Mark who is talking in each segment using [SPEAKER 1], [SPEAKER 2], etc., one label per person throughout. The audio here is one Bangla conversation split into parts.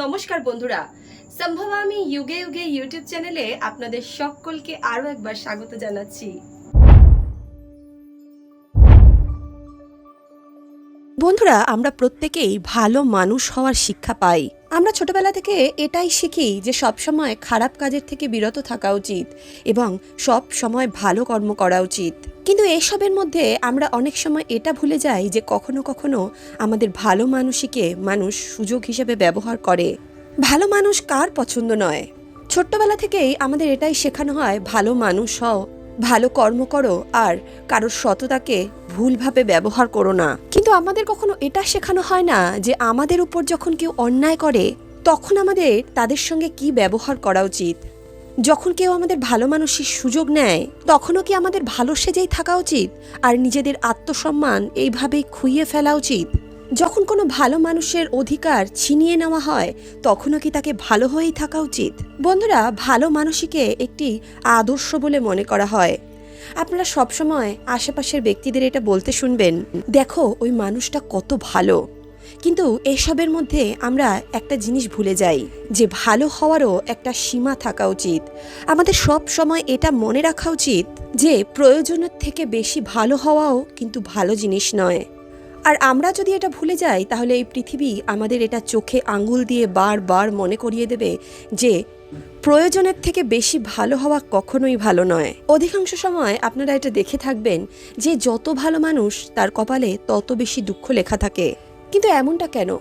[SPEAKER 1] নমস্কার বন্ধুরা। সম্ভব আমি যুগে ইউগে ইউটিউব চ্যানেলে আপনাদের সকলকে আরও একবার স্বাগত জানাচ্ছি।
[SPEAKER 2] বন্ধুরা, আমরা প্রত্যেকেই ভালো মানুষ হওয়ার শিক্ষা পাই। আমরা ছোটবেলা থেকে এটাই শিখি যে সব সময় খারাপ কাজের থেকে বিরত থাকা উচিত এবং সব সময় ভালো কর্ম করা উচিত। কিন্তু এসবের মধ্যে আমরা অনেক সময় এটা ভুলে যাই যে কখনো কখনো আমাদের ভালো মানুষকে মানুষ সুযোগ হিসেবে ব্যবহার করে। ভালো মানুষ কার পছন্দ নয়? ছোট্টবেলা থেকেই আমাদের এটাই শেখানো হয়, ভালো মানুষ হও। ভালো কর্ম করো আর কারোর সততাকে ভুলভাবে ব্যবহার করো না। কিন্তু আমাদের কখনো এটা শেখানো হয় না যে আমাদের উপর যখন কেউ অন্যায় করে, তখন আমাদের তাদের সঙ্গে কি ব্যবহার করা উচিত? যখন কেউ আমাদের ভালো মানুষের সুযোগ নেয়, তখনও কি আমাদের ভালো সেজেই থাকা উচিত? আর নিজেদের আত্মসম্মান এইভাবেই খুইয়ে ফেলা উচিত? যখন কোনো ভালো মানুষের অধিকার ছিনিয়ে নেওয়া হয়, তখনও কি তাকে ভালো হয়েই থাকা উচিত? বন্ধুরা, ভালো মানুষকে একটি আদর্শ বলে মনে করা হয়। আপনারা সবসময় আশেপাশের ব্যক্তিদের এটা বলতে শুনবেন, দেখো, ওই মানুষটা কত ভালো। কিন্তু এসবের মধ্যে আমরা একটা জিনিস ভুলে যাই, যে ভালো হওয়ারও একটা সীমা থাকা উচিত। আমাদের সব সময় এটা মনে রাখা উচিত যে প্রয়োজনের থেকে বেশি ভালো হওয়াও কিন্তু ভালো জিনিস নয়। আর আমরা যদি এটা ভুলে যাই, তাহলে এই পৃথিবী আমাদের এটা চোখে আঙুল দিয়ে বারবার মনে করিয়ে দেবে যে প্রয়োজনের থেকে বেশি ভালো হওয়া কখনোই ভালো নয়। অধিকাংশ সময় আপনারা এটা দেখে থাকবেন যে যত ভালো মানুষ, তার কপালে তত বেশি দুঃখ লেখা থাকে। কিন্তু এমনটা কেন?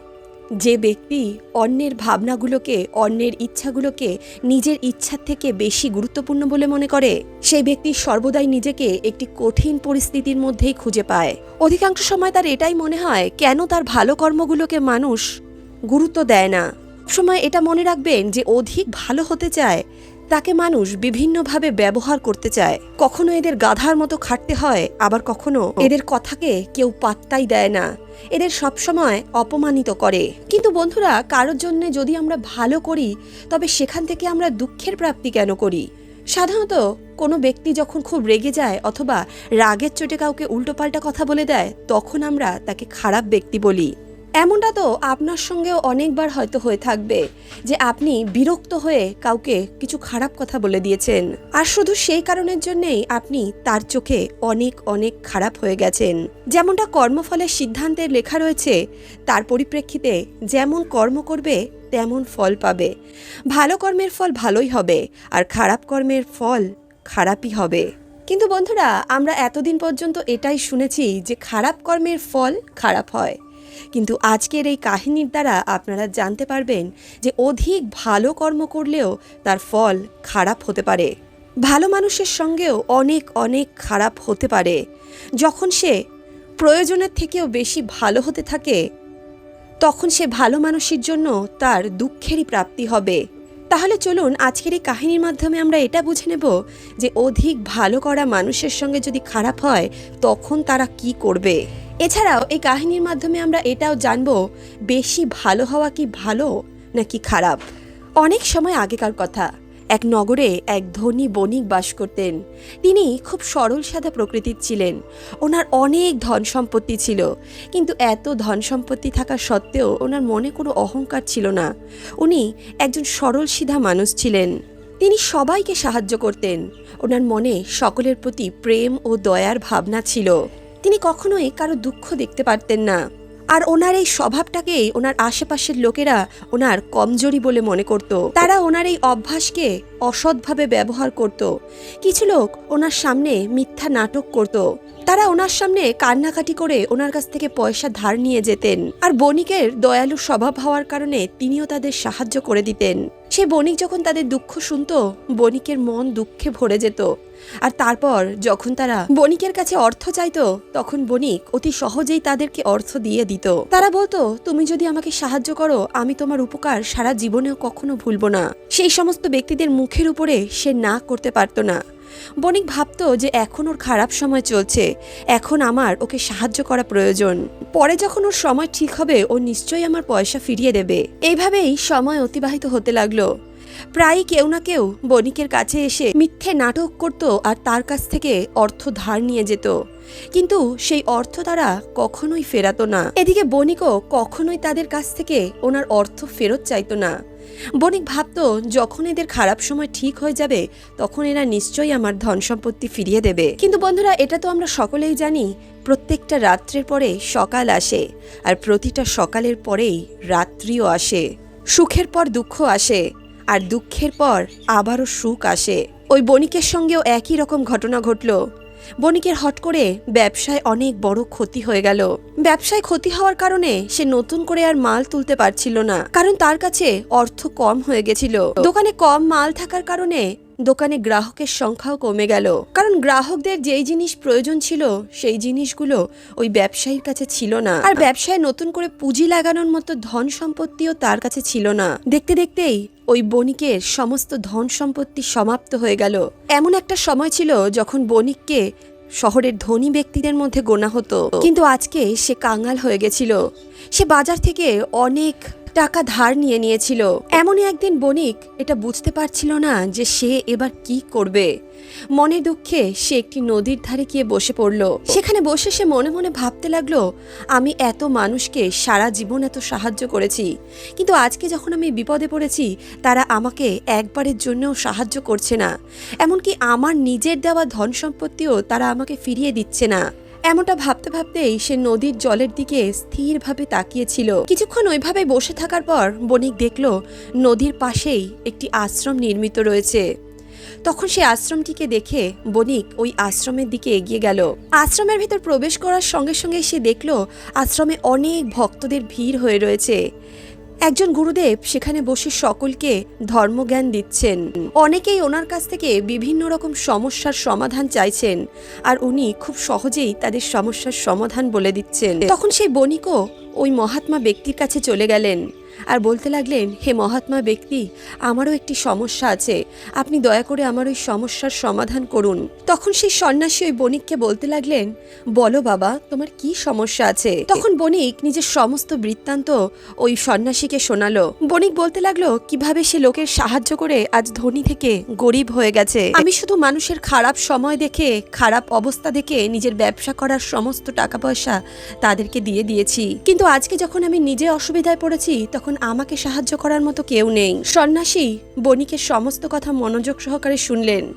[SPEAKER 2] যে ব্যক্তি অন্যের ভাবনাগুলোকে, অন্যের ইচ্ছাগুলোকে নিজের ইচ্ছার থেকে বেশি গুরুত্বপূর্ণ বলে মনে করে, সেই ব্যক্তি সর্বদাই নিজেকে একটি কঠিন পরিস্থিতির মধ্যেই খুঁজে পায়। অধিকাংশ সময় তার এটাই মনে হয়, কেন তার ভালো কর্মগুলোকে মানুষ গুরুত্ব দেয় না? সময় এটা মনে রাখবেন যে অধিক ভালো হতে চায় তাকে মানুষ বিভিন্নভাবে ব্যবহার করতে চায়। কখনো এদের গাধার মতো খাটতে হয়, আবার কখনো এদের কথাকে কেউ পাত্তাই দেয় না। এদের সবসময় অপমানিত করে। কিন্তু বন্ধুরা, কারোর জন্য যদি আমরা ভালো করি, তবে সেখান থেকে আমরা দুঃখের প্রাপ্তি কেন করি? সাধারণত কোনো ব্যক্তি যখন খুব রেগে যায় অথবা রাগের চোটে কাউকে উল্টোপাল্টা কথা বলে দেয়, তখন আমরা তাকে খারাপ ব্যক্তি বলি। এমনটা তো আপনার সঙ্গেও অনেকবার হয়তো হয়ে থাকবে যে আপনি বিরক্ত হয়ে কাউকে কিছু খারাপ কথা বলে দিয়েছেন। আর শুধু সেই কারণের জন্যেই আপনি তার চোখে অনেক অনেক খারাপ হয়ে গেছেন। যেমনটা কর্মফলের সিদ্ধান্তের লেখা রয়েছে, তার পরিপ্রেক্ষিতে যেমন কর্ম করবে, তেমন ফল পাবে। ভালো কর্মের ফল ভালোই হবে, আর খারাপ কর্মের ফল খারাপই হবে। কিন্তু বন্ধুরা, আমরা এতদিন পর্যন্ত এটাই শুনেছি যে খারাপ কর্মের ফল খারাপ হয়। কিন্তু আজকের এই কাহিনীর দ্বারা আপনারা জানতে পারবেন যে অধিক ভালো কর্ম করলেও তার ফল খারাপ হতে পারে। ভালো মানুষের সঙ্গেও অনেক অনেক খারাপ হতে পারে। যখন সে প্রয়োজনের থেকেও বেশি ভালো হতে থাকে, তখন সে ভালো মানুষের জন্য তার দুঃখেরই প্রাপ্তি হবে। তাহলে চলুন আজকের এই কাহিনীর মাধ্যমে আমরা এটা বুঝে নেব যে অধিক ভালো করা মানুষের সঙ্গে যদি খারাপ হয়, তখন তারা কি করবে? এছাড়াও এই কাহিনীর মাধ্যমে আমরা এটাও জানব, বেশি ভালো হওয়া কি ভালো, নাকি খারাপ? অনেক সময় আগেকার কথা। এক নগরে এক ধনী বণিক বাস করতেন। তিনি খুব সরল সাদা প্রকৃতির ছিলেন। ওনার অনেক ধন সম্পত্তি ছিল। কিন্তু এত ধন সম্পত্তি থাকা সত্ত্বেও ওনার মনে কোনো অহংকার ছিল না। উনি একজন সরল সিধা মানুষ ছিলেন। তিনি সবাইকে সাহায্য করতেন। ওনার মনে সকলের প্রতি প্রেম ও দয়ার ভাবনা ছিল। তিনি কখনোই কারও দুঃখ দেখতে পারতেন না। আর ওনার এই স্বভাবটাকেই ওনার আশেপাশের লোকেরা ওনার কমজোরি বলে মনে করত। তারা ওনার এই অভ্যাসকে অসৎভাবে ব্যবহার করত। কিছু লোক ওনার সামনে মিথ্যা নাটক করত। তারা ওনার সামনে কান্নাকাটি করে ওনার কাছ থেকে পয়সা ধার নিয়ে যেতেন। আর বণিকের দয়ালু স্বভাব হওয়ার কারণে তিনিও তাদের সাহায্য করে দিতেন। সে বণিক যখন তাদের দুঃখ শুনত, বণিকের মন দুঃখে ভরে যেত। আর তারপর যখন তারা বণিকের কাছে অর্থ চাইতো, তখন বণিক অতি সহজেই তাদেরকে অর্থ দিয়ে দিত। তারা বলতো, তুমি যদি আমাকে সাহায্য করো, আমি তোমার উপকার সারা জীবনেও কখনো ভুলবো না। সেই সমস্ত ব্যক্তিদের মুখের উপরে সে না করতে পারতো না। বণিক ভাবতো যে এখন ওর খারাপ সময় চলছে, এখন আমার ওকে সাহায্য করা প্রয়োজন। পরে যখন ওর সময় ঠিক হবে, ও নিশ্চয়ই আমার পয়সা ফিরিয়ে দেবে। এইভাবেই সময় অতিবাহিত হতে লাগল। প্রায়ই কেউ না কেউ বণিকের কাছে এসে মিথ্যে নাটক করত আর তার কাছ থেকে অর্থ ধার নিয়ে যেত। কিন্তু সেই অর্থ তারা কখনোই ফেরাতো না। এদিকে বণিকও কখনোই তাদের কাছ থেকে ওনার অর্থ ফেরত চাইতো না। বণিক ভাবতো, যখন এদের খারাপ সময় ঠিক হয়ে যাবে, তখন এরা নিশ্চয়ই আমার ধন সম্পত্তি ফিরিয়ে দেবে। কিন্তু বন্ধুরা, এটা তো আমরা সকলেই জানি, প্রত্যেকটা রাত্রের পরে সকাল আসে আর প্রতিটা সকালের পরেই রাত্রিও আসে। সুখের পর দুঃখ আসে। আর দুঃখের পর আবারও সুখ আসে। ওই বণিকের সঙ্গেও একই রকম ঘটনা ঘটল। বণিকের হট করে ব্যবসায় অনেক বড় ক্ষতি হয়ে গেল। ব্যবসায় ক্ষতি হওয়ার কারণে সে নতুন করে আর মাল তুলতে পারছিল না, কারণ তার কাছে অর্থ কম হয়ে গেছিল। দোকানে কম মাল থাকার কারণে দোকানে গ্রাহকের সংখ্যাও কমে গেল। কারণ গ্রাহকদের যেই জিনিস প্রয়োজন ছিল, সেই জিনিসগুলো ওই ব্যবসায়ীর কাছে ছিল না। আর ব্যবসায় নতুন করে পুঁজি লাগানোর মতো ধন সম্পত্তিও তার কাছে ছিল না। দেখতে দেখতেই ওই বণিকের সমস্ত ধন সম্পত্তি সমাপ্ত হয়ে গেল। এমন একটা সময় ছিল যখন বণিককে শহরের ধনী ব্যক্তিদের মধ্যে গোনা হতো। কিন্তু আজকে সে কাঙাল হয়ে গেছিল। সে বাজার থেকে অনেক টাকা ধার নিয়ে নিয়েছিল। এমনই একদিন বণিক এটা বুঝতে পারছিল না যে সে এবার কি করবে। মনে দুঃখে সে একটি নদীর ধারে গিয়ে বসে পড়ল। সেখানে বসে সে মনে মনে ভাবতে লাগল, আমি এত মানুষকে সারা জীবন এত সাহায্য করেছি। কিন্তু আজকে যখন আমি বিপদে পড়েছি, তারা আমাকে একবারের জন্যও সাহায্য করছে না। এমনকি আমার নিজের দেওয়া ধন সম্পত্তিও তারা আমাকে ফিরিয়ে দিচ্ছে না। এমনটা ভাবতে ভাবতেই সে নদীর জলের দিকে স্থিরভাবে তাকিয়েছিল। কিছুক্ষণ ওইভাবে বসে থাকার পর বণিক দেখল নদীর পাশেই একটি আশ্রম নির্মিত রয়েছে। তখন সে আশ্রমটিকে দেখে বণিক ওই আশ্রমের দিকে এগিয়ে গেল। আশ্রমের ভেতর প্রবেশ করার সঙ্গে সঙ্গে সে দেখল আশ্রমে অনেক ভক্তদের ভিড় হয়ে রয়েছে। একজন গুরুদেব সেখানে বসে সকলকে ধর্মজ্ঞান দিচ্ছেন। অনেকেই ওনার কাছ থেকে বিভিন্ন রকম সমস্যার সমাধান চাইছেন আর উনি খুব সহজেই তাদের সমস্যার সমাধান বলে দিচ্ছেন। তখন সেই বণিকও ওই মহাত্মা ব্যক্তির কাছে চলে গেলেন। আর বলতে লাগলেন, হে মহাত্মা ব্যক্তি, আমারও একটি সমস্যা আছে। আপনি দয়া করে আমার ওই সমস্যার সমাধান করুন। তখন সেই সন্ন্যাসী ওই বণিককে বলতে লাগলেন, বলো বাবা, তোমার কি সমস্যা আছে? তখন বণিক নিজের সমস্ত বৃত্তান্ত ওই সন্ন্যাসীকে শোনালো। বণিক বলতে লাগল, কীভাবে সে লোকের সাহায্য করে আজ ধনী থেকে গরিব হয়ে গেছে? আমি শুধু মানুষের খারাপ সময় দেখে, খারাপ অবস্থা দেখে নিজের ব্যবসা করার সমস্ত টাকা পয়সা তাদেরকে দিয়ে দিয়েছি। কিন্তু আজকে যখন আমি নিজে অসুবিধায় পড়েছি, তখন আমাকে সাহায্য করার মতো কেউ নেই। সন্ন্যাসী, বণিকের সমস্ত কথা মনোযোগ সহকারে শুনলেন।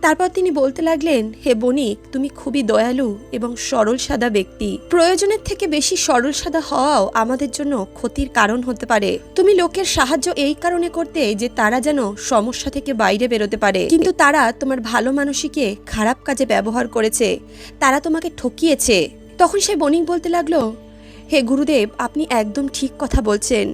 [SPEAKER 2] তারপর তিনি বলতে লাগলেন, হে বণিক, তুমি খুবই দয়ালু এবং সরল সাদা ব্যক্তি। প্রয়োজনের থেকে বেশি সরল সাদা হওয়াও আমাদের জন্য ক্ষতির কারণ হতে পারে। তুমি লোকের সাহায্য এই কারণে করতে যে তারা যেন সমস্যা থেকে বাইরে বেরোতে পারে। কিন্তু তারা তোমার ভালো মানুষীকে খারাপ কাজে ব্যবহার করেছে। তারা তোমাকে ঠকিয়েছে। তখন সে বণিক বলতে লাগল হে গুরুদেব, আপনি একদম ঠিক কথা বলছেন।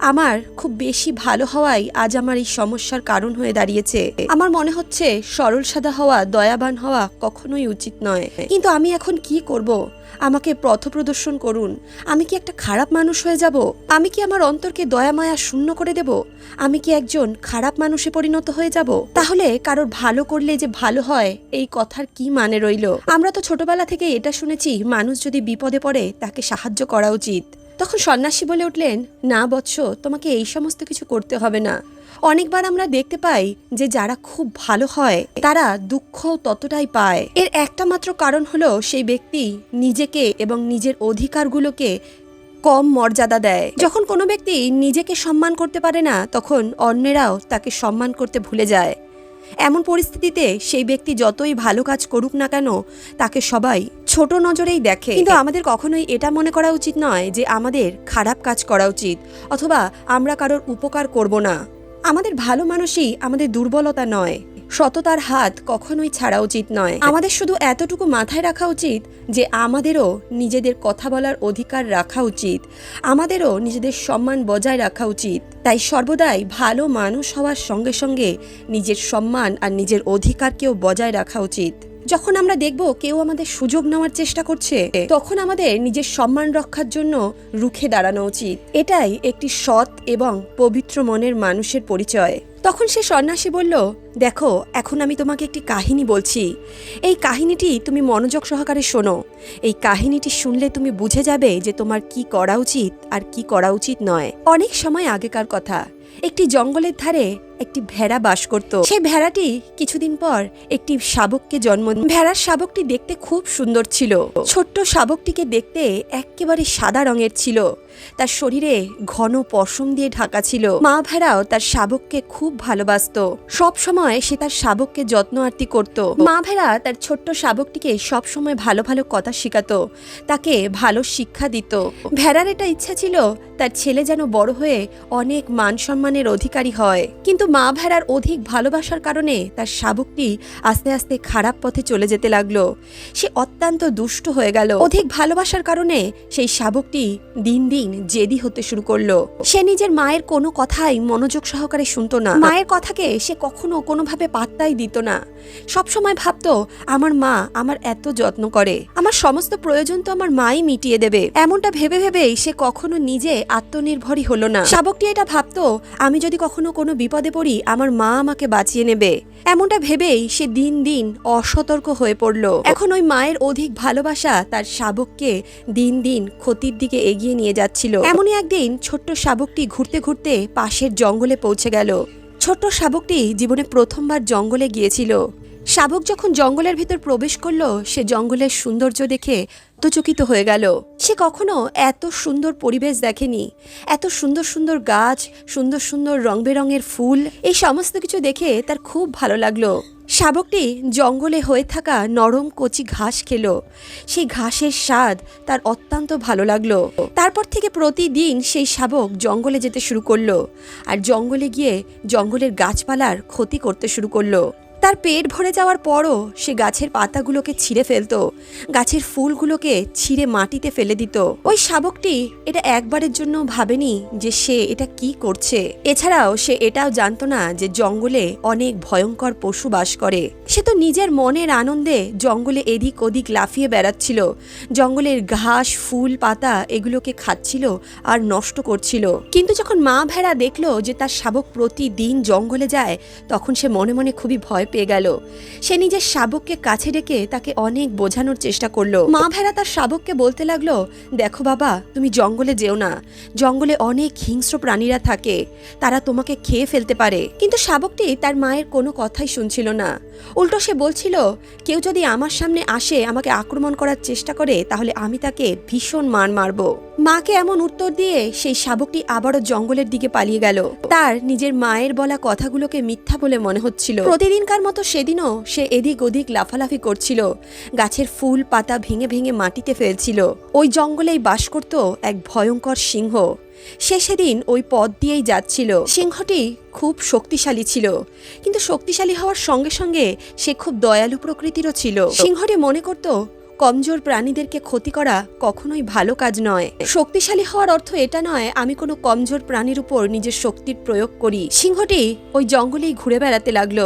[SPEAKER 2] আমার খুব বেশি ভালো হওয়াই আজ আমার এই সমস্যার কারণ হয়ে দাঁড়িয়েছে। আমার মনে হচ্ছে সরল সাদা হওয়া, দয়াবান হওয়া কখনোই উচিত নয়। কিন্তু আমি এখন কি করব? আমাকে পথ প্রদর্শন করুন। আমি কি একটা খারাপ মানুষ হয়ে যাব? আমি কি আমার অন্তরকে দয়া, মায়া শূন্য করে দেব? আমি কি একজন খারাপ মানুষে পরিণত হয়ে যাব? তাহলে কারোর ভালো করলে যে ভালো হয়, এই কথার কি মানে রইল? আমরা তো ছোটবেলা থেকে এটা শুনেছি, মানুষ যদি বিপদে পড়ে, তাকে সাহায্য করা উচিত। তখন সন্ন্যাসী বলে উঠলেন, না বৎস, তোমাকে এই সমস্ত কিছু করতে হবে না। অনেকবার আমরা দেখতে পাই যে যারা খুব ভালো হয়, তারা দুঃখ ততটাই পায়। এর একটা মাত্র কারণ হলো সেই ব্যক্তি নিজেকে এবং নিজের অধিকারগুলোকে কম মর্যাদা দেয়। যখন কোনো ব্যক্তি নিজেকে সম্মান করতে পারে না, তখন অন্যেরাও তাকে সম্মান করতে ভুলে যায়। এমন পরিস্থিতিতে সেই ব্যক্তি যতই ভালো কাজ করুক না কেন, তাকে সবাই ছোট নজরেই দেখে। কিন্তু আমাদের কখনোই এটা মনে করা উচিত নয় যে আমাদের খারাপ কাজ করা উচিত, অথবা আমরা কারোর উপকার করব না। আমাদের ভালো মানুষই আমাদের দুর্বলতা নয়। সততার হাত কখনোই ছাড়া উচিত নয়। আমাদের শুধু এতটুকু মাথায় রাখা উচিত যে আমাদেরও নিজেদের কথা বলার অধিকার রাখা উচিত। আমাদেরও নিজেদের সম্মান বজায় রাখা উচিত। তাই সর্বদাই ভালো মানুষ হওয়ার সঙ্গে সঙ্গে নিজের সম্মান আর নিজের অধিকারকেও বজায় রাখা উচিত। যখন আমরা দেখব কেউ আমাদের সুযোগ নেওয়ার চেষ্টা করছে, তখন আমাদের নিজের সম্মান রক্ষার জন্য রুখে দাঁড়ানো উচিত। এটাই একটি সৎ এবং পবিত্র মনের মানুষের পরিচয়। তখন সে সন্ন্যাসী বলল, দেখো, এখন আমি তোমাকে একটি কাহিনী বলছি। এই কাহিনীটি তুমি মনোযোগ সহকারে শোনো। এই কাহিনীটি শুনলে তুমি বুঝে যাবে যে তোমার কি করা উচিত আর কি করা উচিত নয়। অনেক সময় আগেকার কথা। একটি জঙ্গলের ধারে একটি ভেড়া বাস করত। সেই ভেড়াটি কিছুদিন পর একটি শাবককে জন্ম। ভেড়ার শাবকটি দেখতে খুব সুন্দর ছিল। ছোট্ট শাবকটিকে দেখতে একেবারে সাদা রঙের ছিল। তার শরীরে ঘন পশম দিয়ে ঢাকা ছিল। মা ভেড়াও তার শাবককে খুব ভালোবাসতো। সব সময় সে তার শাবককে যত্ন আরতি করত। মা ভেড়া তার ছোট্ট শাবকটিকে সব সময় ভালো ভালো কথা শেখাতো। তাকে ভালো শিক্ষা দিত। ভেড়ার এটা ইচ্ছা ছিল তার ছেলে যেন বড় হয়ে অনেক মান সম্মানের অধিকারী হয়। কিন্তু মা ভেড়ার অধিক ভালোবাসার কারণে তার শাবকটি আস্তে আস্তে খারাপ পথে চলে যেতে লাগল। সে অত্যন্ত দুষ্ট হয়ে গেল। অধিক ভালোবাসার কারণে সেই শাবকটি দিন দিন জেদি হতে শুরু করল। সে নিজের মায়ের কোনো কথাই মনোযোগ সহকারে শুনতো না। মায়ের কথাকে সে কখনো কোনোভাবে পাত্তাই দিত না। সবসময় ভাবতো, আমার মা আমার এত যত্ন করে। আমার সমস্ত প্রয়োজন তো আমার মাই মিটিয়ে দেবে। এমনটা ভেবে ভেবেই সে কখনো নিজে আত্মনির্ভরই হলো না। শাবকটি এটা ভাবতো, আমি যদি কখনো কোনো বিপদে পড়ি আমার মা আমাকে বাঁচিয়ে নেবে। এমনটা ভেবেই সে দিন দিন অসতর্ক হয়ে পড়ল। এখন ওই মায়ের অধিক ভালোবাসা তার শাবককে দিন দিন ক্ষতির দিকে এগিয়ে নিয়ে যাচ্ছিল। এমনই একদিন ছোট্ট শাবকটি ঘুরতে ঘুরতে পাশের জঙ্গলে পৌঁছে গেল। ছোট্ট শাবকটি জীবনে প্রথমবার জঙ্গলে গিয়েছিল। শাবক যখন জঙ্গলের ভিতর প্রবেশ করল, সে জঙ্গলের সৌন্দর্য দেখে চকিত হয়ে গেল। সে কখনো এত সুন্দর পরিবেশ দেখেনি। এত সুন্দর সুন্দর গাছ, সুন্দর সুন্দর রং বেরঙের ফুল, এই সমস্ত কিছু দেখে তার খুব ভালো লাগল। শাবকটি জঙ্গলে হয়ে থাকা নরম কচি ঘাস খেলো। সেই ঘাসের স্বাদ তার অত্যন্ত ভালো লাগল। তারপর থেকে প্রতিদিন সেই শাবক জঙ্গলে যেতে শুরু করল। আর জঙ্গলে গিয়ে জঙ্গলের গাছপালার ক্ষতি করতে শুরু করল। তার পেট ভরে যাওয়ার পরও সে গাছের পাতাগুলোকে ছিঁড়ে ফেলতো, গাছের ফুলগুলোকে ছিঁড়ে মাটিতে ফেলে দিত। ওই শাবকটি এটা একবারের জন্য ভাবেনি যে সে এটা কি করছে। এছাড়াও সে এটাও জানতো না যে জঙ্গলে অনেক ভয়ঙ্কর পশু বাস করে। সে তো নিজের মনের আনন্দে জঙ্গলে এদিক ওদিক লাফিয়ে বেড়াচ্ছিল। জঙ্গলের ঘাস, ফুল, পাতা এগুলোকে খাচ্ছিল আর নষ্ট করছিল। কিন্তু যখন মা ভেড়া দেখল যে তার শাবক প্রতিদিন জঙ্গলে যায়, তখন সে মনে মনে খুবই ভয় পেয়ে গেল। সে নিজের শাবককে কাছে ডেকে তাকে অনেক বোঝানোর চেষ্টা করল। মা ভেড়া তার শাবককে বলতে লাগল, দেখো বাবা, তুমি জঙ্গলে যেও না। জঙ্গলে অনেক হিংস্র প্রাণীরা থাকে। তারা তোমাকে খেয়ে ফেলতে পারে। কিন্তু শাবকটি তার মায়ের কোনো কথাই শুনছিল না। উল্টো সে বলছিল, কেউ যদি আমার সামনে আসে, আমাকে আক্রমণ করার চেষ্টা করে, তাহলে আমি তাকে ভীষণ মার মারবো। মাকে এমন উত্তর দিয়ে সেই শাবকটি আবারও জঙ্গলের দিকে পালিয়ে গেল। তার নিজের মায়ের বলা কথাগুলোকে মিথ্যা বলে মনে হচ্ছিল। প্রতিদিনকার মতো সেদিনও সে এদিক ওদিক লাফালাফি করছিল। গাছের ফুল, পাতা ভেঙে ভেঙে মাটিতে ফেলছিল। ওই জঙ্গলেই বাস করত এক ভয়ঙ্কর সিংহ। সে সেদিন ওই পথ দিয়েই যাচ্ছিল। সিংহটি খুব শক্তিশালী ছিল, কিন্তু শক্তিশালী হওয়ার সঙ্গে সঙ্গে সে খুব দয়ালু প্রকৃতিরও ছিল। সিংহটি মনে করত, কমজোর প্রাণীদেরকে ক্ষতি করা কখনোই ভালো কাজ নয়। শক্তিশালী হওয়ার অর্থ এটা নয়, আমি কোনো কমজোর প্রাণীর উপর নিজের শক্তির প্রয়োগ করি। সিংহটি ওই জঙ্গলেই ঘুরে বেড়াতে লাগল।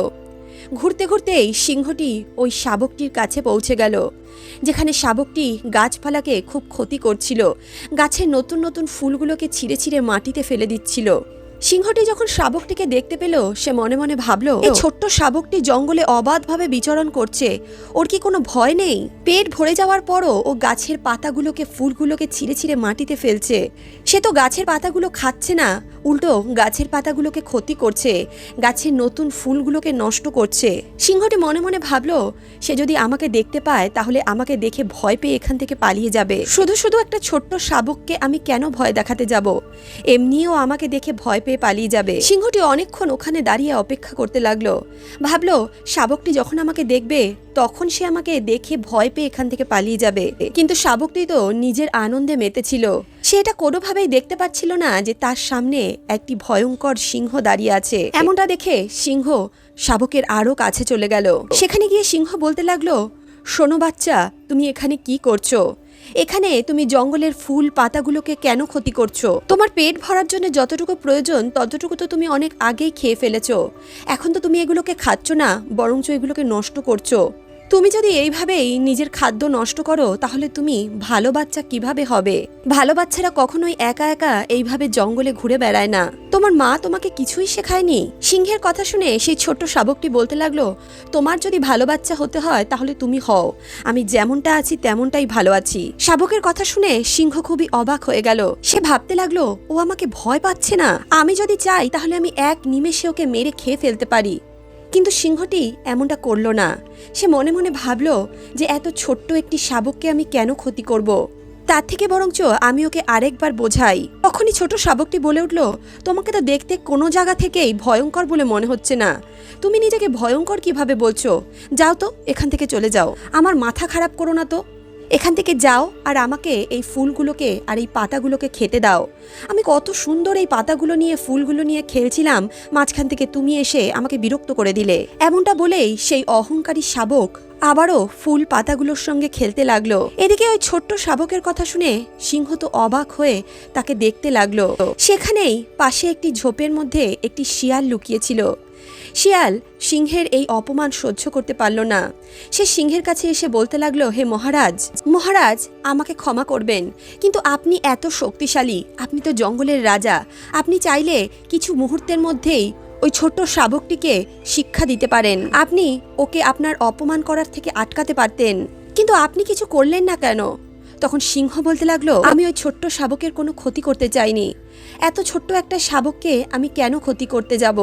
[SPEAKER 2] ঘুরতে ঘুরতেই সিংহটি ওই শাবকটির কাছে পৌঁছে গেল। যেখানে শাবকটি গাছপালাকে খুব ক্ষতি করছিল। গাছের নতুন নতুন ফুলগুলোকে ছিঁড়ে ছিঁড়ে মাটিতে ফেলে দিচ্ছিল। সিংহটি যখন শাবকটিকে দেখতে পেল, সে মনে মনে ভাবলো এই ছোট্ট শাবকটি জঙ্গলে অবাধভাবে বিচরণ করছে। ওর কি কোনো ভয় নেই? পেট ভরে যাওয়ার পরও ও গাছের পাতাগুলোকে, ফুলগুলোকে ছিঁড়ে ছিঁড়ে মাটিতে ফেলছে। সে তো গাছের পাতাগুলো খাচ্ছে না। উল্টো গাছের পাতাগুলোকে ক্ষতি করছে, গাছের নতুন ফুলগুলোকে নষ্ট করছে। সিংহটি মনে মনে ভাবলো, সে যদি আমাকে দেখতে পায়, তাহলে আমাকে দেখে ভয় পেয়ে এখান থেকে পালিয়ে যাবে। শুধু শুধু একটা ছোট্ট শাবককে আমি কেন ভয় দেখাতে যাব? এমনিও আমাকে দেখে ভয় পেয়ে পালিয়ে যাবে। সিংহটি অনেকক্ষণ ওখানে দাঁড়িয়ে অপেক্ষা করতে লাগল। ভাবল, শাবকটি যখন আমাকে দেখবে, তখন সে আমাকে দেখে ভয় পেয়ে এখান থেকে পালিয়ে যাবে। কিন্তু শাবকটি তো নিজের আনন্দে মেতেছিল সে এটা কোনোভাবেই দেখতে পাচ্ছিল না যে তার সামনে একটি ভয়ঙ্কর সিংহ দাঁড়িয়ে আছে। এমনটা দেখে সিংহ শাবকের আরও কাছে চলে গেল। সেখানে গিয়ে সিংহ বলতে লাগল, শোনো বাচ্চা, তুমি এখানে কি করছ? এখানে তুমি জঙ্গলের ফুল পাতাগুলোকে কেন ক্ষতি করছ? তোমার পেট ভরার জন্য যতটুকু প্রয়োজন, ততটুকু তো তুমি অনেক আগেই খেয়ে ফেলেছো। এখন তো তুমি এগুলোকে খাচ্ছ না, বরঞ্চ এগুলোকে নষ্ট করছ। তুমি যদি এইভাবেই নিজের খাদ্য নষ্ট করো, তাহলে তুমি ভালো বাচ্চা কীভাবে হবে? ভালো বাচ্চারা কখনোই একা একা এইভাবে জঙ্গলে ঘুরে বেড়ায় না। তোমার মা তোমাকে কিছুই শেখায়নি। সিংহের কথা শুনে সেই ছোট্ট শাবকটি বলতে লাগল, তোমার যদি ভালো বাচ্চা হতে হয়, তাহলে তুমি হও। আমি যেমনটা আছি, তেমনটাই ভালো আছি। শাবকের কথা শুনে সিংহ খুবই অবাক হয়ে গেল। সে ভাবতে লাগল, ও আমাকে ভয় পাচ্ছে না। আমি যদি চাই, তাহলে আমি এক নিমেষে ওকে মেরে খেয়ে ফেলতে পারি। কিন্তু সিংহটি এমনটা করল না। সে মনে মনে ভাবল যে এত ছোট্ট একটি শাবককে আমি কেন ক্ষতি করব? তার থেকে বরঞ্চ আমি ওকে আরেকবার বোঝাই। তখনই ছোট শাবকটি বলে উঠল, তোমাকে তো দেখতে কোনো জায়গা থেকেই ভয়ঙ্কর বলে মনে হচ্ছে না। তুমি নিজেকে ভয়ঙ্কর কীভাবে বলছো? যাও তো, এখান থেকে চলে যাও। আমার মাথা খারাপ করো না তো। এখান থেকে যাও আর আমাকে এই ফুলগুলোকে আর এই পাতাগুলোকে খেতে দাও। আমি কত সুন্দর এই পাতাগুলো নিয়ে, ফুলগুলো নিয়ে খেলছিলাম। মাঝখান থেকে তুমি এসে আমাকে বিরক্ত করে দিলে। এমনটা বলেই সেই অহংকারী শাবক আবারও ফুল পাতাগুলোর সঙ্গে খেলতে লাগল। এদিকে ওই ছোট্ট শাবকের কথা শুনে সিংহ তো অবাক হয়ে তাকে দেখতে লাগল। সেখানেই পাশে একটি ঝোপের মধ্যে একটি শিয়াল লুকিয়েছিল। শিয়াল সিংহের এই অপমান সহ্য করতে পারল না। সে সিংহের কাছে এসে বলতে লাগল, হে মহারাজ মহারাজ, আমাকে ক্ষমা করবেন, কিন্তু আপনি এত শক্তিশালী, আপনি তো জঙ্গলের রাজা, আপনি চাইলে কিছু মুহূর্তের মধ্যেই ওই ছোট্ট শাবকটিকে শিক্ষা দিতে পারেন। আপনি ওকে আপনার অপমান করার থেকে আটকাতে পারতেন, কিন্তু আপনি কিছু করলেন না কেন? তখন সিংহ বলতে লাগল, আমি ওই ছোট্ট শাবকের কোনো ক্ষতি করতে চাইনি। এত ছোট্ট একটা শাবককে আমি কেন ক্ষতি করতে যাব?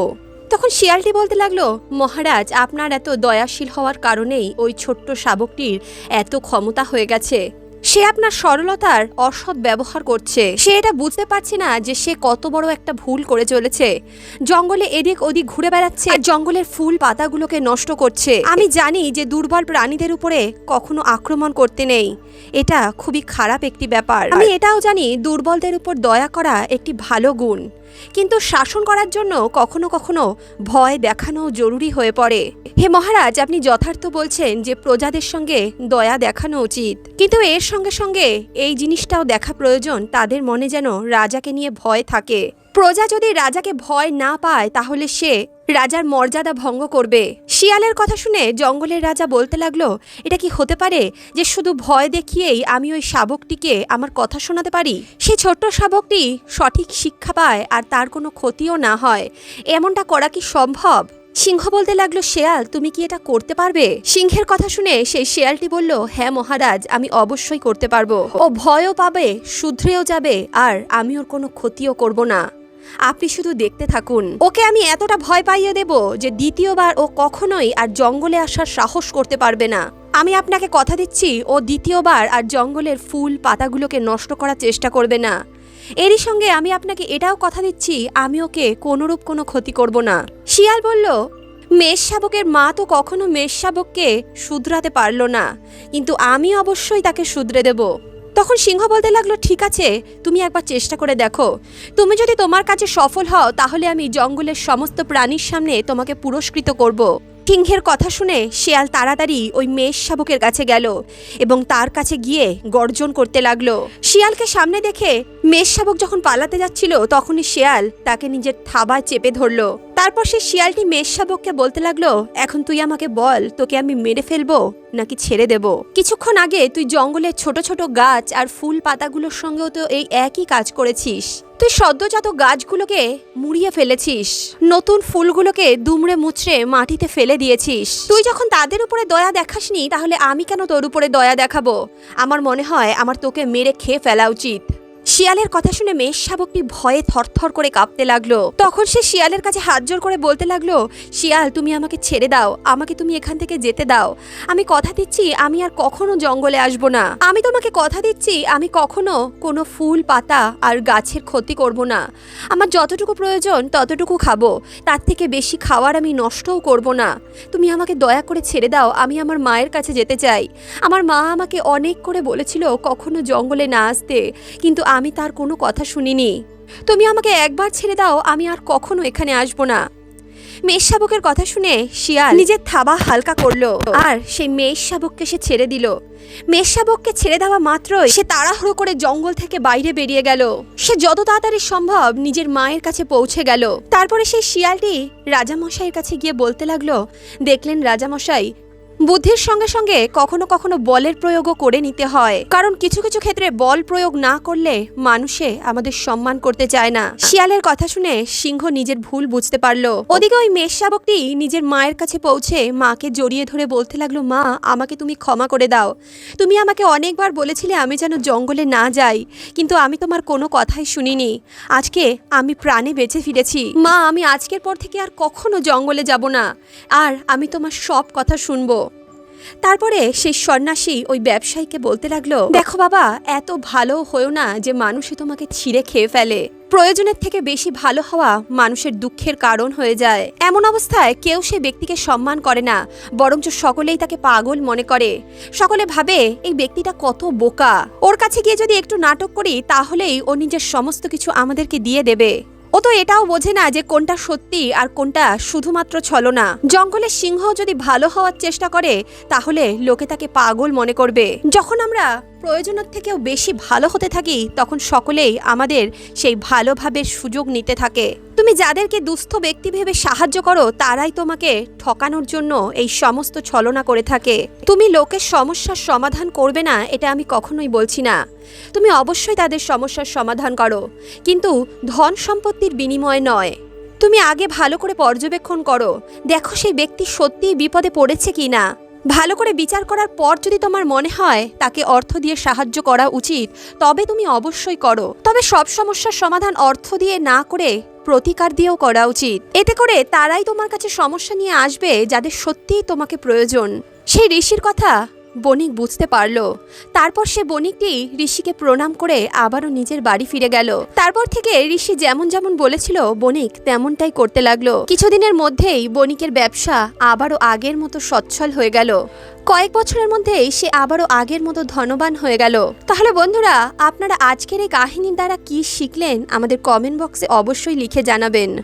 [SPEAKER 2] তখন শিয়ালটি বলতে লাগল, মহারাজ, আপনার এত দয়াশীল হওয়ার কারণেই ওই ছোট্ট শাবকটির এত ক্ষমতা হয়ে গেছে। সে আপনার সরলতার অসৎ ব্যবহার করছে। সে এটা বুঝতে পারছে না যে সে কত বড় একটা ভুল করে চলেছে। জঙ্গলে এদিক ওদিক ঘুরে বেড়াচ্ছে জঙ্গলের ফুল পাতাগুলোকে নষ্ট করছে। আমি জানি যে দুর্বল প্রাণীদের উপরে কখনো আক্রমণ করতে নেই। এটা খুবই খারাপ একটি ব্যাপার। আমি এটাও জানি দুর্বলদের উপর দয়া করা একটি ভালো গুণ। কিন্তু শাসন করার জন্য কখনো কখনো ভয় দেখানো জরুরি হয়ে পড়ে। হে মহারাজ, আপনি যথার্থ বলছেন যে প্রজাদের সঙ্গে দয়া দেখানো উচিত। কিন্তু এর সঙ্গে সঙ্গে এই জিনিসটাও দেখা প্রয়োজন, তাদের মনে যেন রাজাকে নিয়ে ভয় থাকে। প্রজা যদি রাজাকে ভয় না পায়, তাহলে সে রাজার মর্যাদা ভঙ্গ করবে। শিয়ালের কথা শুনে জঙ্গলের রাজা বলতে লাগল, এটা কি হতে পারে যে শুধু ভয় দেখিয়েই আমি ওই শাবকটিকে আমার কথা শোনাতে পারি? সেই ছোট্ট শাবকটি সঠিক শিক্ষা পায় আর তার কোনো ক্ষতিও না হয়। এমনটা করা কি সম্ভব? সিংহ বলতে লাগল, শেয়াল, তুমি কি এটা করতে পারবে? সিংহের কথা শুনে সেই শেয়ালটি বলল হ্যাঁ মহারাজ, আমি অবশ্যই করতে পারব। ও ভয়ও পাবে, শুধরেও যাবে, আর আমি ওর কোনো ক্ষতিও করব না। আপনি শুধু দেখতে থাকুন। ওকে আমি এতটা ভয় পাইয়ে দেব যে দ্বিতীয়বার ও কখনোই আর জঙ্গলে আসার সাহস করতে পারবে না। আমি আপনাকে কথা দিচ্ছি, ও দ্বিতীয়বার আর জঙ্গলের ফুল পাতাগুলোকে নষ্ট করার চেষ্টা করবে না। এরই সঙ্গে আমি আপনাকে এটাও কথা দিচ্ছি, আমি ওকে কোনোরূপ কোনো ক্ষতি করব না। শিয়াল বলল, মেষ শাবকের মা তো কখনো মেষ শাবককে শুধরাতে পারল না, কিন্তু আমি অবশ্যই তাকে শুধরে দেব। তখন সিংহ বলতে লাগল, ঠিক আছে, তুমি একবার চেষ্টা করে দেখো। তুমি যদি তোমার কাছে সফল হও, তাহলে আমি জঙ্গলের সমস্ত প্রাণীর সামনে তোমাকে পুরস্কৃত করব। সিংহের কথা শুনে শিয়াল তাড়াতাড়ি ওই মেষ শাবকের কাছে গেল এবং তার কাছে গিয়ে গর্জন করতে লাগল। শিয়ালকে সামনে দেখে মেষ শাবক যখন পালাতে যাচ্ছিল, তখনই শিয়াল তাকে নিজের থাবায় চেপে ধরলো। তারপর সে শিয়ালটি মেষশাবককে বলতে লাগল, এখন তুই আমাকে বল, তোকে আমি মেরে ফেলব নাকি ছেড়ে দেব? কিছুক্ষণ আগে তুই জঙ্গলের ছোট ছোট গাছ আর ফুল পাতাগুলোর সঙ্গেও তো এই একই কাজ করেছিস। তুই সদ্যজাত গাছগুলোকে মুড়িয়ে ফেলেছিস, নতুন ফুলগুলোকে দুমড়ে মুচড়ে মাটিতে ফেলে দিয়েছিস। তুই যখন তাদের উপরে দয়া দেখাসনি, তাহলে আমি কেন তোর উপরে দয়া দেখাবো? আমার মনে হয় আমার তোকে মেরে খেয়ে ফেলা উচিত। শিয়ালের কথা শুনে মেষ শাবকটি ভয়ে থরথর করে কাঁপতে লাগল। তখন সে শিয়ালের কাছে হাত জোর করে বলতে লাগল, শিয়াল, তুমি আমাকে ছেড়ে দাও। আমাকে তুমি এখান থেকে যেতে দাও। আমি কথা দিচ্ছি, আমি আর কখনো জঙ্গলে আসব না। আমি তোমাকে কথা দিচ্ছি, আমি কখনো কোনো ফুল, পাতা আর গাছের ক্ষতি করব না। আমার যতটুকু প্রয়োজন, ততটুকু খাব। তার থেকে বেশি খাওয়ার আমি নষ্টও করব না। তুমি আমাকে দয়া করে ছেড়ে দাও, আমি আমার মায়ের কাছে যেতে চাই। আমার মা আমাকে অনেক করে বলেছিল কখনো জঙ্গলে না আসতে। কিন্তু আমি তার কোনো কথা শুনিনি। তুমি আমাকে একবার ছেড়ে দাও আমি আর কখনো এখানে আসব না। মেষ শাবকের কথা শুনে শিয়াল নিজের থাবা হালকা করল। আর সেই মেষ শাবককে সে ছেড়ে দিল। মেষ শাবককে ছেড়ে দেওয়া মাত্রই সে তাড়াহুড়ো করে জঙ্গল থেকে বাইরে বেরিয়ে গেল। সে যত তাড়াতাড়ি সম্ভব নিজের মায়ের কাছে পৌঁছে গেল। তারপরে সেই শিয়ালটি রাজামশাইয়ের কাছে গিয়ে বলতে লাগল দেখলেন রাজামশাই বুদ্ধির সঙ্গে সঙ্গে কখনো কখনো বলের প্রয়োগও করে নিতে হয়। কারণ কিছু কিছু ক্ষেত্রে বল প্রয়োগ না করলে মানুষে আমাদের সম্মান করতে চায় না। শিয়ালের কথা শুনে সিংহ নিজের ভুল বুঝতে পারল। ওদিকে ওই মেষ শাবকটি নিজের মায়ের কাছে পৌঁছে মাকে জড়িয়ে ধরে বলতে লাগল, মা, আমাকে তুমি ক্ষমা করে দাও। তুমি আমাকে অনেকবার বলেছিলে আমি যেন জঙ্গলে না যাই, কিন্তু আমি তোমার কোনো কথাই শুনিনি। আজকে আমি প্রাণে বেঁচে ফিরেছি। মা, আমি আজকের পর থেকে আর কখনো জঙ্গলে যাব না। আর আমি তোমার সব কথা শুনব। তারপরে সেই সন্ন্যাসী ওই ব্যবসায়ীকে বলতে লাগল, দেখো বাবা, এত ভালো হয়েও না যে মানুষে তোমাকে ছিঁড়ে খেয়ে ফেলে। প্রয়োজনের থেকে বেশি ভালো হওয়া মানুষের দুঃখের কারণ হয়ে যায়। এমন অবস্থায় কেউ সে ব্যক্তিকে সম্মান করে না, বরঞ্চ সকলেই তাকে পাগল মনে করে। সকলে ভাবে, এই ব্যক্তিটা কত বোকা। ওর কাছে গিয়ে যদি একটু নাটক করি, তাহলেই ও নিজের সমস্ত কিছু আমাদেরকে দিয়ে দেবে। ও তো এটাও বোঝে না যে কোনটা সত্যি আর কোনটা শুধুমাত্র ছলনা। জঙ্গলের সিংহ যদি ভালো হওয়ার চেষ্টা করে, তাহলে লোকে তাকে পাগল মনে করবে। যখন আমরা প্রয়োজনের থেকেও বেশি ভালো হতে থাকি, তখন সকলেই আমাদের সেই ভালোভাবে সুযোগ নিতে থাকে। তুমি যাদেরকে দুস্থ ব্যক্তি ভেবে সাহায্য করো, তারাই তোমাকে ঠকানোর জন্য এই সমস্ত ছলনা করে থাকে। তুমি লোকের সমস্যার সমাধান করবে না, এটা আমি কখনোই বলছি না। তুমি অবশ্যই তাদের সমস্যার সমাধান করো, কিন্তু ধন সম্পত্তির বিনিময় নয়। তুমি আগে ভালো করে পর্যবেক্ষণ করো, দেখো সেই ব্যক্তি সত্যিই বিপদে পড়েছে কি না ভালো করে বিচার করার পর যদি তোমার মনে হয় তাকে অর্থ দিয়ে সাহায্য করা উচিত, তবে তুমি অবশ্যই করো। তবে সব সমস্যার সমাধান অর্থ দিয়ে না করে প্রতিকার দিয়েও করা উচিত। এতে করে তারাই তোমার কাছে সমস্যা নিয়ে আসবে যাদের সত্যিই তোমাকে প্রয়োজন। সেই ঋষির কথা বণিক বুঝতে পারল। তারপর সে বণিকটি ঋষিকে প্রণাম করে আবারও নিজের বাড়ি ফিরে গেল। তারপর থেকে ঋষি যেমন যেমন বলেছিল, বণিক তেমনটাই করতে লাগল। কিছুদিনের মধ্যেই বণিকের ব্যবসা আবারও আগের মতো সচ্ছল হয়ে গেল। কয়েক বছরের মধ্যেই সে আবারও আগের মতো ধনবান হয়ে গেল। তাহলে বন্ধুরা, আপনারা আজকের এই কাহিনীর দ্বারা কি শিখলেন, আমাদের কমেন্ট বক্সে অবশ্যই লিখে জানাবেন।